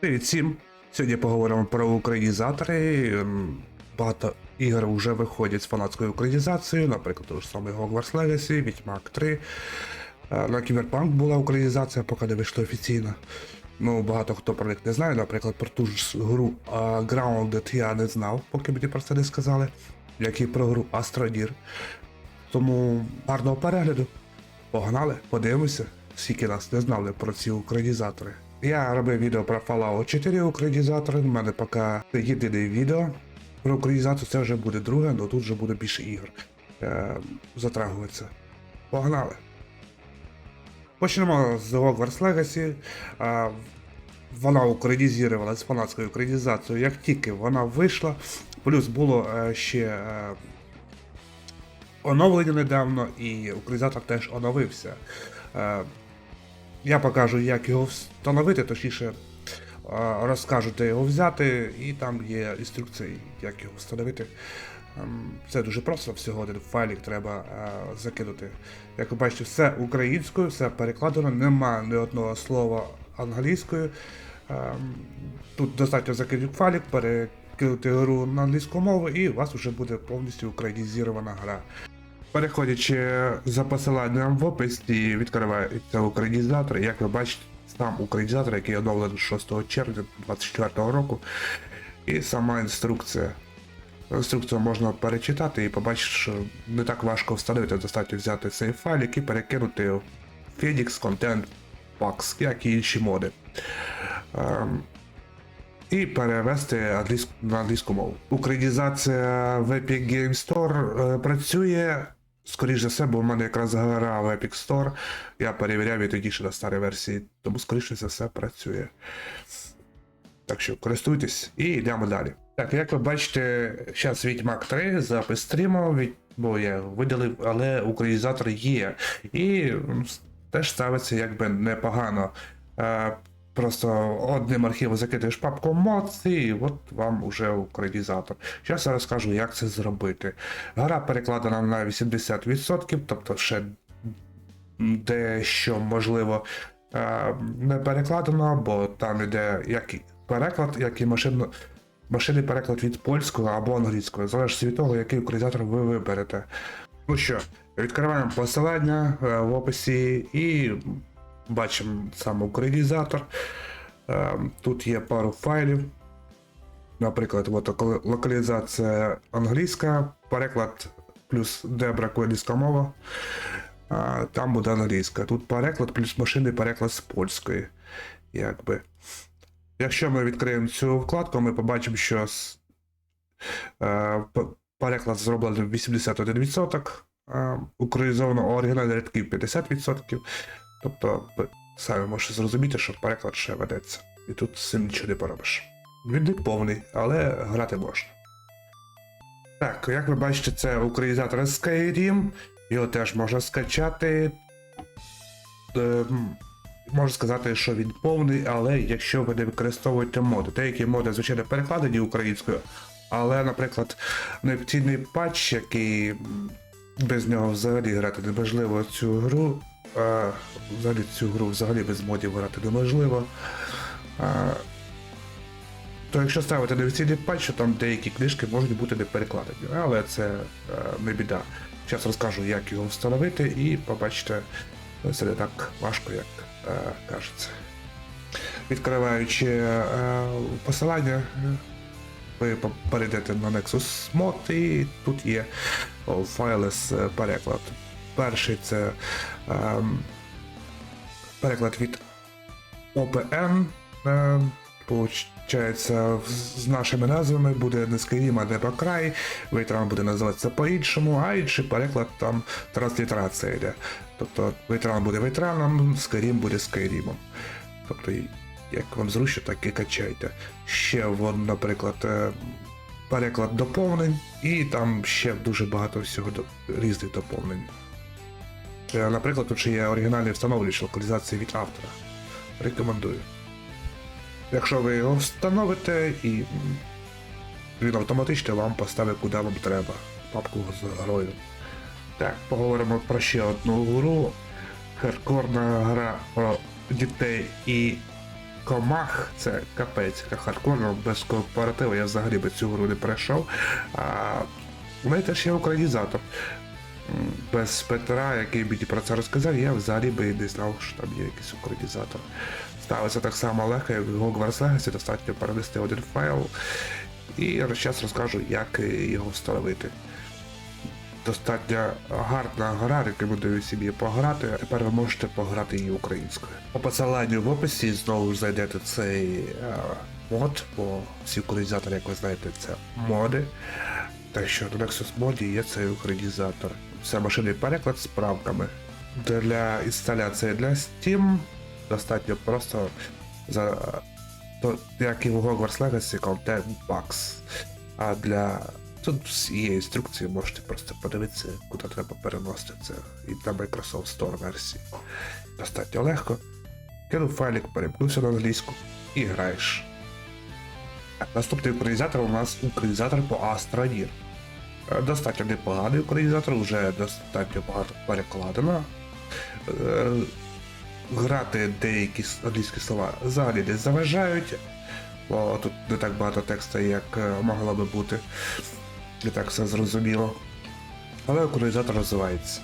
Привіт всім! Сьогодні поговоримо про українізатори. Ем, Багато ігор вже виходять з фанатською українізацією, наприклад, той ж самий Hogwarts Legacy, Відьмак 3. Е, На Cyberpunk була українізація, поки не вийшла офіційно. Ну, багато хто про них не знає, наприклад, про ту ж гру е, Grounded я не знав, поки мені про це не сказали, як і про гру Astroneer. Тому гарного перегляду. Погнали, подивимося, скільки нас не знали про ці українізатори. Я робив відео про Fallout 4 українізатори, в мене поки це єдине відео про українізацію, це вже буде друге, але тут вже буде більше ігор. Е, затрагується. Погнали. Почнемо з Hogwarts Legacy. Е, вона українізувалась з фанатською українізацією, як тільки вона вийшла. Плюс було е, ще оновлення недавно, і українізатор теж оновився. Я покажу, як його встановити, точніше е, розкажу, де його взяти, і там є інструкції, як його встановити. Ем, Це дуже просто, всього один файлик треба е, закинути. Як ви бачите, все українською, все перекладено, нема ні одного слова англійською. Ем, Тут достатньо закинути файлик, перекинути гру на англійську мову, і у вас вже буде повністю українізована гра. Переходячи за посиланням в описі, відкривається українізатор. Як ви бачите, сам українізатор, який оновлений 6 червня 2024 року, і сама інструкція. Інструкцію можна перечитати і побачити, що не так важко встановити, достатньо взяти цей файлик і перекинути в Phoenix Content Packs, як і інші моди. Ем, і перевести англійсь- на англійську мову. Українізація в Epic Game Store е, працює. Скоріше за все, бо в мене якраз гра в Epic Store. Я перевіряв і тоді ще на старій версії, тому скоріше за все працює. Так що користуйтесь і йдемо далі. Так, як ви бачите, зараз Відьмак 3, запис стріму, бо я видалив, але українізатор є. І теж ставиться якби непогано. Просто одним архівом закидаєш папку мод, і от вам уже українізатор. Зараз я розкажу, як це зробити. Гра перекладена на 80%, тобто ще дещо можливо е, не перекладено, бо там іде як переклад, як і машинно, машинний переклад від польського або англійського, залежить від того, який українізатор ви виберете. Ну що, відкриваємо посилання е, в описі і бачимо сам українізатор. Е, Тут є пару файлів. Наприклад, от локалізація англійська, переклад плюс де бракує мова. Там буде англійська. Тут переклад плюс машинний переклад з польської. Якби. Якщо ми відкриємо цю вкладку, ми побачимо, що е, переклад зроблений 81%, е, українізовано оригінальний рядків 50%. Тобто, ви самі можете зрозуміти, що переклад ще ведеться. І тут з цим нічого не поробиш. Він не повний, але грати можна. Так, як ви бачите, це українізатор Skyrim. Його теж можна скачати. Ем, Можу сказати, що він повний, але якщо ви не використовуєте моди. Деякі моди, звичайно, перекладені українською, але, наприклад, необхідний патч, який без нього взагалі грати неможливо цю гру. А, взагалі цю гру взагалі без модів грати неможливо. А, то якщо ставити неофіційний патч, то там деякі книжки можуть бути не перекладені, але це е, не біда. Зараз розкажу, як його встановити, і побачите, це не так важко, як е, кажеться. Відкриваючи е, посилання, е, ви перейдете на Nexus Mod, і тут є файли з е, переклад. Перший це ем, переклад від OPN. Е, Получається, з нашими назвами буде не Skyrim, а Небокрай, Вейтран буде називатися по-іншому, а інший переклад там транслітерація йде. Тобто Вейтран буде Вейтраном, Skyrim буде Skyrimом. Тобто, як вам зручно, так і качайте. Ще, вон, наприклад, е, переклад доповнень, і там ще дуже багато всього різних доповнень. Е, Наприклад, тут є оригінальний встановлювач локалізації від автора. Рекомендую. Якщо ви його встановите, і він автоматично вам поставить куди вам треба. Папку з грою. Так, поговоримо про ще одну гру. Хардкорна гра про дітей і комах це капець, яка хардкорно, без кооперативу я взагалі би цю гру не пройшов. А у мене теж є українізатор. Без Петра, який мені про це розказав, я взагалі би не знав, що там є якийсь українізатор. Ставиться так само легко, як в Hogwarts Legacy, достатньо перенести один файл. І зараз розкажу, як його встановити. Достатньо гарна гра, рекомендую собі пограти. а Тепер ви можете пограти її українською. По посиланню в описі знову ж знайдете цей е, мод, бо всі українізатори, як ви знаєте, це моди. Так що на Nexus моді є цей українізатор. Машинний переклад з правками. Для інсталяції для Steam достатньо просто за то, як і в Hogwarts Legacy Content Box. А для тут є інструкції, можете просто подивитися, куди треба переносити це. І на Microsoft Store версії. Достатньо легко. Кинув файлик, перемкнувся на англійську і граєш. Наступний українізатор у нас українізатор по Astroneer. Е, Достатньо непоганий українізатор, вже достатньо багато перекладено. Е, Грати деякі англійські слова взагалі не заважають, бо тут не так багато тексту, як е, могло би бути. Не так все зрозуміло. Але українізатор розвивається.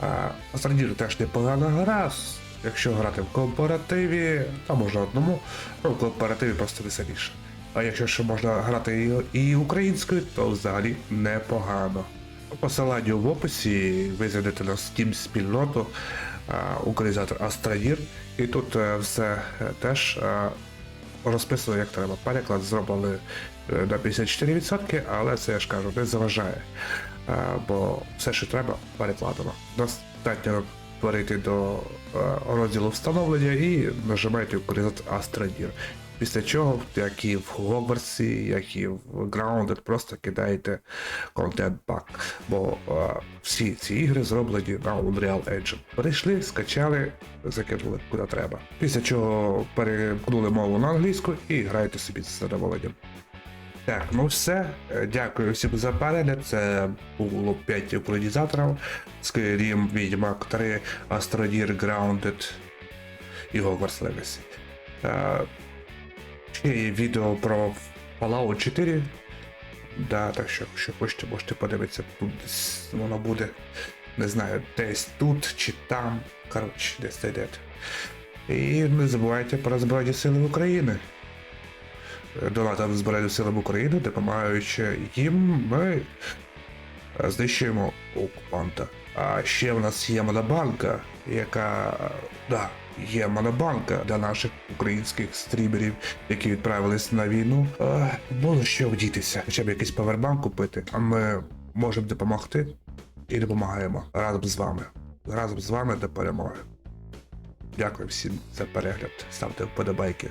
А Astroneer теж непогана гра. Якщо грати в кооперативі, то можна одному, ну в кооперативі просто веселіше. А якщо ще можна грати і, українською, то взагалі непогано. По посиланню в описі ви зайдете на Steam спільноту українізатор Астрадір, і тут е, все е, теж розписано, як треба. Переклад зробили е, на 54%, але це я ж кажу, не заважає. Бо все, що треба, перекладено. Достатньо перейти до розділу встановлення і нажимаєте українізатор Астрадір. Після чого, як і в Хогвартсі, як і в Grounded, просто кидаєте контент пак. Бо е, всі ці ігри зроблені на Unreal Engine. Перейшли, скачали, закинули куди треба. Після чого перемкнули мову на англійську і граєте собі з задоволенням. Так, ну все. Е, Дякую всім за перегляд. Це було 5 українізаторів. Skyrim, Відьмак 3, Astroneer Grounded і Hogwarts Legacy. Е, є відео про Fallout 4. Да, так що, якщо хочете, можете подивитися, воно буде. Не знаю, десь тут чи там. Коротше, десь знайдете. І не забувайте про Збройні Сили України. Донатам Збройним силам України, допомагаючи їм, ми е, знищуємо окупанта. А ще в нас є монобанка, яка да, є монобанка для наших українських стрімерів, які відправились на війну. А, Було що вдітися, хоча б якийсь павербанк купити. А ми можемо допомогти і допомагаємо разом з вами. Разом з вами до перемоги. Дякую всім за перегляд. Ставте вподобайки.